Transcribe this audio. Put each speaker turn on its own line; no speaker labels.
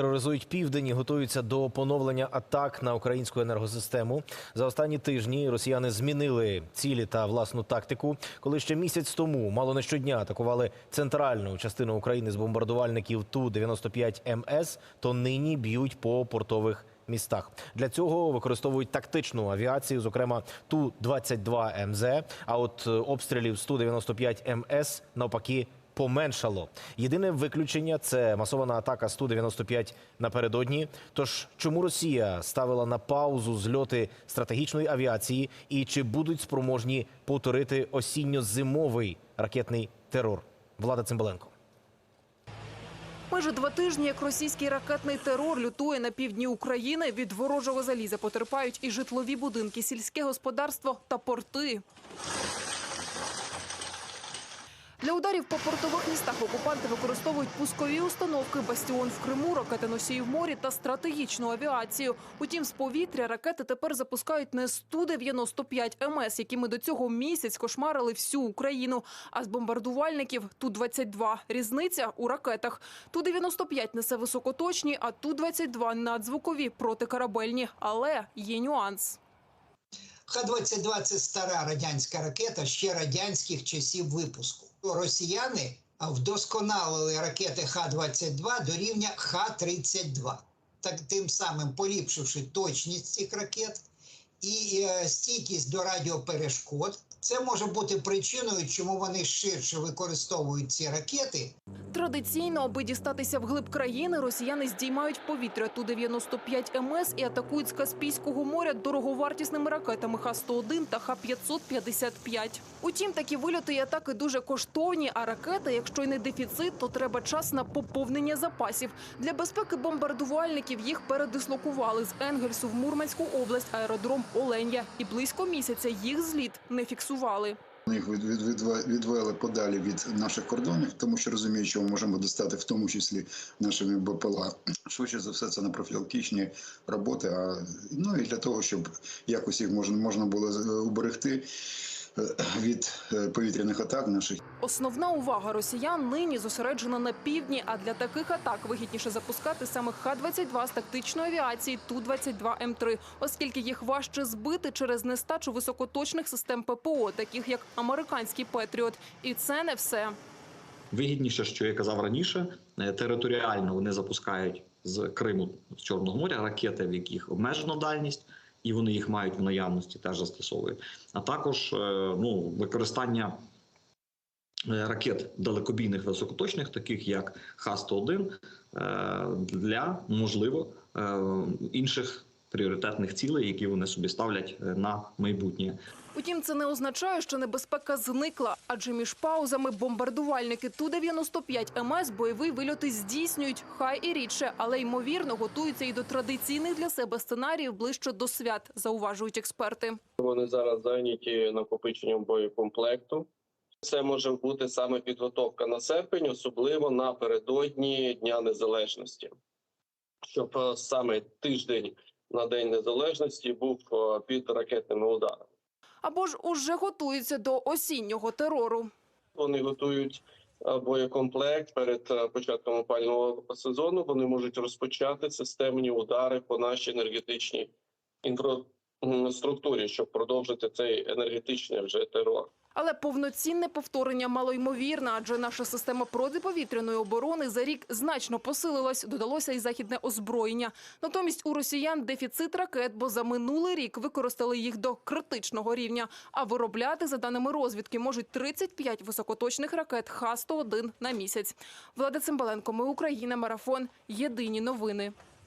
Тероризують південь і готуються до поновлення атак на українську енергосистему. За останні тижні росіяни змінили цілі та власну тактику. Коли ще місяць тому мало не щодня атакували центральну частину України з бомбардувальників ту 95 МС, то нині б'ють по портових містах. Для цього використовують тактичну авіацію, зокрема ту 22 МЗ. А от е, обстрілів з ту 95 МС навпаки поменшало. Єдине виключення це масована атака з Ту-95 напередодні. Тож чому Росія ставила на паузу зльоти стратегічної авіації і чи будуть спроможні повторити осінньо-зимовий ракетний терор? Влада Цимбаленко.
Майже два тижні, як російський ракетний терор лютує на півдні України, від ворожого заліза потерпають і житлові будинки, сільське господарство та порти. Для ударів по портових містах окупанти використовують пускові установки «Бастіон» в Криму, ракетоносії в морі та стратегічну авіацію. Утім, з повітря ракети тепер запускають не з Ту-95 МС, якими до цього місяць кошмарили всю Україну, а з бомбардувальників Ту-22. Різниця у ракетах. Ту-95 несе високоточні, а Ту-22 – надзвукові протикорабельні. Але є нюанс.
Х-22 – це стара радянська ракета ще радянських часів випуску. Росіяни вдосконалили ракети Х-22 до рівня Х-32, так тим самим поліпшивши точність цих ракет і е, стійкість до радіоперешкод. Це може бути причиною, чому вони ширше використовують ці ракети
Традиційно, аби дістатися вглиб країни, росіяни здіймають повітря Ту-95 МС і атакують з Каспійського моря дороговартісними ракетами Х-101 та Х-555. Утім, такі вильоти і атаки дуже коштовні, а ракети, якщо й не дефіцит, то треба час на поповнення запасів. Для безпеки бомбардувальників їх передислокували з Енгельсу в Мурманську область, аеродром Оленя. І близько місяця їх зліт не фіксували.
Ми їх від, від, від, відвели подалі від наших кордонів, тому що розуміють, що ми можемо достати в тому числі нашими БПЛА. Швидше за все, це на профілактичні роботи. А ну і для того, щоб якось їх можна можна було е, уберегти від е, повітряних атак наших.
Основна увага росіян нині зосереджена на півдні, а для таких атак вигідніше запускати саме Х-22 з тактичної авіації Ту-22М3, оскільки їх важче збити через нестачу високоточних систем ППО, таких як американський Петріот. І це не все.
Вигідніше, що я казав раніше, е, територіально вони запускають з Криму з Чорного моря ракети, в яких обмежена дальність, і вони їх мають в наявності, теж застосовують. А також е, ну, використання е, ракет далекобійних високоточних, таких як Х-101, е, для можливо інших пріоритетних цілей, які вони собі ставлять е, на майбутнє.
Утім, це не означає, що небезпека зникла, адже між паузами бомбардувальники Ту-95 МС бойові вильоти здійснюють, хай і рідше, але ймовірно готуються і до традиційних для себе сценаріїв ближче до свят, зауважують експерти.
Вони зараз зайняті накопиченням боєкомплекту. Це може бути саме підготовка на серпень, особливо напередодні Дня Незалежності, щоб е, саме тиждень на День Незалежності був е, під ракетними ударами.
Або ж уже готуються до осіннього терору.
Вони готують е, боєкомплект перед е, початком опального сезону. Вони можуть розпочати системні удари по нашій енергетичній інфраструктурі, щоб продовжити цей енергетичний вже терор.
Але повноцінне повторення малоймовірне, адже наша система протиповітряної оборони за рік значно посилилась, додалося і західне озброєння. Натомість у росіян дефіцит ракет, бо за минулий рік використали їх до критичного рівня. А виробляти, за даними розвідки, можуть 35 високоточних ракет Х-101 на місяць. Влада Цимбаленко, ми Україна, марафон. Єдині новини.